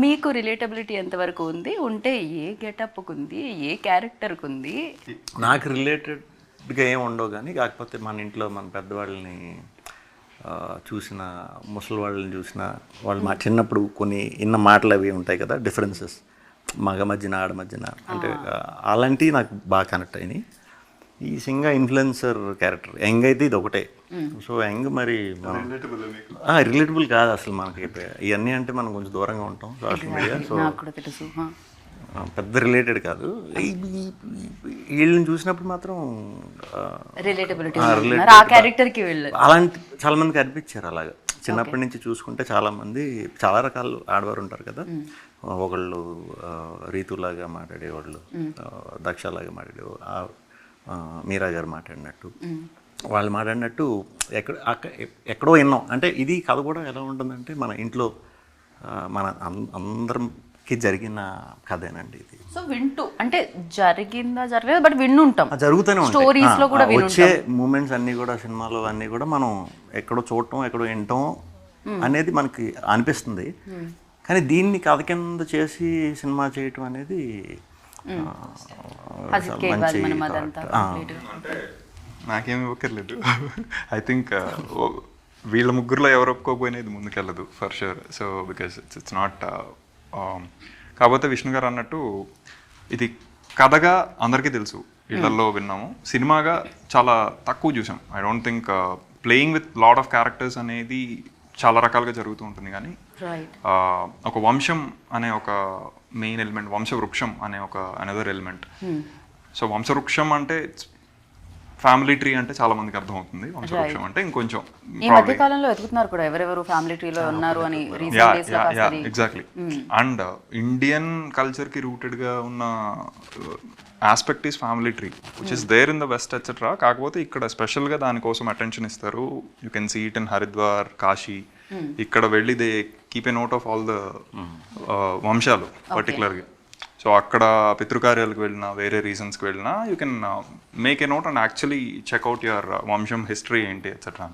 మీకు రిలేటబిలిటీ ఎంతవరకు ఉంది? ఉంటే ఏ గెటప్కి ఉంది ఏ క్యారెక్టర్కి ఉంది నాకు రిలేటెడ్గా ఏం ఉండవు కానీ కాకపోతే మన ఇంట్లో మన పెద్దవాళ్ళని చూసిన ముసలి వాళ్ళని చూసిన వాళ్ళు మా చిన్నప్పుడు కొన్ని ఇన్న మాటలు అవి ఉంటాయి కదా డిఫరెన్సెస్ మగ మధ్యన ఆడ మధ్యన. అంటే అలాంటివి నాకు బాగా కనెక్ట్ అయినాయి. ఈ సింగ ఇన్ఫ్లుయెన్సర్ క్యారెక్టర్ యంగ్ అయితే ఇది ఒకటే. సో యంగ్ మరి రిలేటబుల్ కాదు అసలు మనకి. ఇవన్నీ అంటే మనం కొంచెం దూరంగా ఉంటాం సోషల్ మీడియా సో నాకు కూడా తెలుసు. హా. ఆ, పెద్ద రిలేటెడ్ కాదు. వీళ్ళని చూసినప్పుడు మాత్రం రిలేటబిలిటీ అలాంటి చాలా మంది కనిపించారు అలాగా. చిన్నప్పటి నుంచి చూసుకుంటే చాలా మంది చాలా రకాలు ఆడవారు ఉంటారు కదా. ఒకళ్ళు రీతులాగా మాట్లాడేవాళ్ళు దక్షలాగా మాట్లాడేవాళ్ళు. మీరా గారు మాట్లాడినట్టు. వాళ్ళు మాట్లాడినట్టు ఎక్కడ ఎక్కడో విన్నాం అంటే ఇది కథ కూడా ఎలా ఉంటుందంటే మన ఇంట్లో మన అందరికి జరిగిన కథేనండి ఇది. సో వింటూ అంటే జరిగిందా జరగలేదు బట్ ఆ, జరుగుతూనే ఉంటాయి. Stories లో కూడా. వచ్చే మూమెంట్స్ అన్నీ కూడా సినిమాలో అన్నీ కూడా మనం ఎక్కడో చూడటం ఎక్కడో వినటం అనేది మనకి అనిపిస్తుంది. కానీ దీన్ని కథ కింద చేసి సినిమా చేయటం అనేది ఆ, హజిత్ చాలా కే ఇవ్వాలి మంచి మనం thought. అదంతా ఆ, complete గా. అంటే నాకేం ఇవ్వక్కర్లేదు ఐ థింక్ వీళ్ళ ముగ్గురులో ఎవరు ఒప్పుకోకపోయినా ఇది ముందుకెళ్ళదు for sure so because it's it's not కాకపోతే విష్ణు గారు అన్నట్టు ఇది కథగా అందరికీ తెలుసు. ఇళ్ళలో విన్నాము. సినిమాగా చాలా తక్కువ చూసాం. I don't think playing with lot of characters అనేది చాలా రకాలుగా జరుగుతూ ఉంటుంది. కానీ ఒక వంశం అనే ఒక మెయిన్ ఎలిమెంట్ వంశవృక్షం అనే ఒక అనదర్ ఎలిమెంట్ సో వంశవృక్షం అంటే ఫ్యామిలీ ట్రీ అంటే చాలా మందికి అర్థమవుతుంది. వంశవృక్షం అంటే ఇంకొంచెం ఈ మధ్య కాలంలో కూడా ఎవరెవరు ఫ్యామిలీ ట్రీలో ఉన్నారు అని ఎగ్జాక్ట్లీ అండ్ ఇండియన్ కల్చర్కి రూటెడ్గా ఉన్న aspect is family tree which is there in the west etcetera కాకపోతే ఇక్కడ స్పెషల్గా దానికోసం అటెన్షన్ ఇస్తారు. You can see it in Haridwar Kashi ఇక్కడ వెళ్ళి they keep a note of all the వంశాలు పర్టికులర్గా సో అక్కడ పితృకార్యాలకు వెళ్ళినా వేరే రీజన్స్కి వెళ్ళినా you can make a note and actually check out your వంశం హిస్టరీ ఏంటి etcetera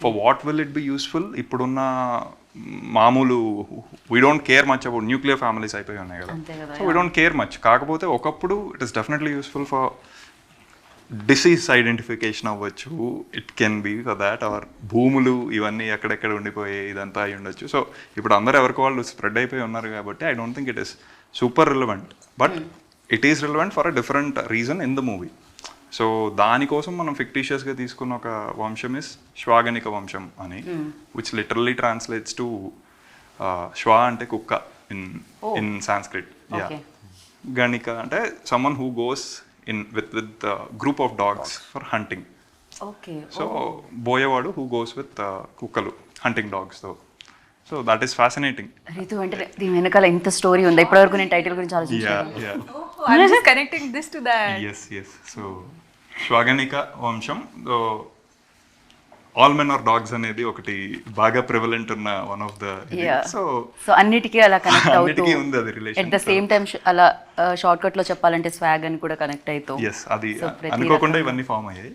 for what will it be useful ఇప్పుడున్న మామూలు we don't care much about nuclear families అయిపోయి ఉన్నాయి కదా, so we don't care much కాకపోతే ఒకప్పుడు it is definitely useful for disease identification అవ్వచ్చు. It can be for that or భూములు ఇవన్నీ ఎక్కడెక్కడ ఉండిపోయి ఇదంతా అయి ఉండొచ్చు. సో ఇప్పుడు అందరూ ఎవరికి వాళ్ళు స్ప్రెడ్ అయిపోయి ఉన్నారు కాబట్టి I don't think it is super relevant but it is relevant for a different reason in the movie so దానికోసం మనం fictitious గా తీసుకున్న ఒక వంశం ఇస్ శ్వాగనిక వంశం అని విచ్ లిటరల్లీ ట్రాన్స్లేట్స్ టు శ్వా అంటే కుక్క ఇన్ ఇన్ సాంస్క్రిట్ యా. గణిక అంటే someone who goes in with with group of dogs for hunting okay so బోయేవాడు who goes with కుక్కలు hunting డాగ్స్తో so that is fascinating Ritu వెంటనే దీని వెనకాల ఇంత స్టోరీ ఉంది? ఇప్పటివరకు నేను టైటిల్ గురించి ఆలోచించాను yeah Oh, I'm just connecting this to that. Yes yes so Swaganika వంశం ఆల్ మెన్ ఆర్ డాగ్స్ అనేది ఒకటి బాగా ప్రివలెంట్ ఉన్న one of the. So so అన్నిటికీ అలా కనెక్ట్ అన్నిటికీ ఉంది అది. ఎట్ ద సేమ్ టైం అలా షార్ట్ కట్లో చెప్పాలంటే స్వాగ్ అని కూడా కనెక్ట్ అవుతూ ఎస్ అది అనుకోకుండా ఇవన్నీ ఫామ్ అయ్యాయి.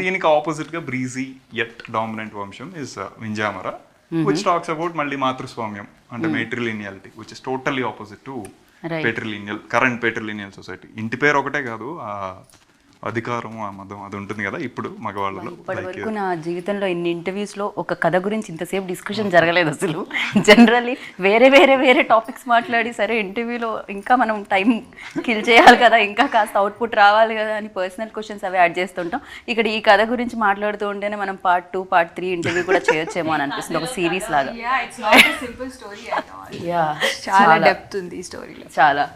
దీనికి ఆపోజిట్గా బ్రీజీ ఎట్ డామినెంట్ వంశం is Vinjamara which talks about మళ్ళీ మాతృస్వామ్యం అంటే matrilineality which is totally opposite to. Patrilineal current patrilineal society ఇంటి పేరు ఒకటే కాదు ఆ అధికారం ఆ మదం అది ఉంటుంది కదా ఇప్పుడు మగవాళ్ళలో. ఇప్పటి Like, వరకు నా జీవితంలో ఇన్ని ఇంటర్వ్యూస్లో ఒక కథ గురించి ఇంతసేపు డిస్కషన్ జరగలేదు అసలు. జనరల్లీ వేరే వేరే వేరే టాపిక్స్ మాట్లాడి సరే ఇంటర్వ్యూలో ఇంకా మనం టైం కిల్ చేయాలి కదా ఇంకా కాస్త అవుట్పుట్ రావాలి కదా అని పర్సనల్ క్వశ్చన్స్ అవి యాడ్ చేస్తుంటాం. ఇక్కడ ఈ కథ గురించి మాట్లాడుతూ ఉంటేనే మనం part two part three interview కూడా చేయొచ్చేమో అని అనిపిస్తుంది. ఒక సిరీస్ లాగా. చాలా డెప్త్ ఉంది ఈ స్టోరీలో చాలా.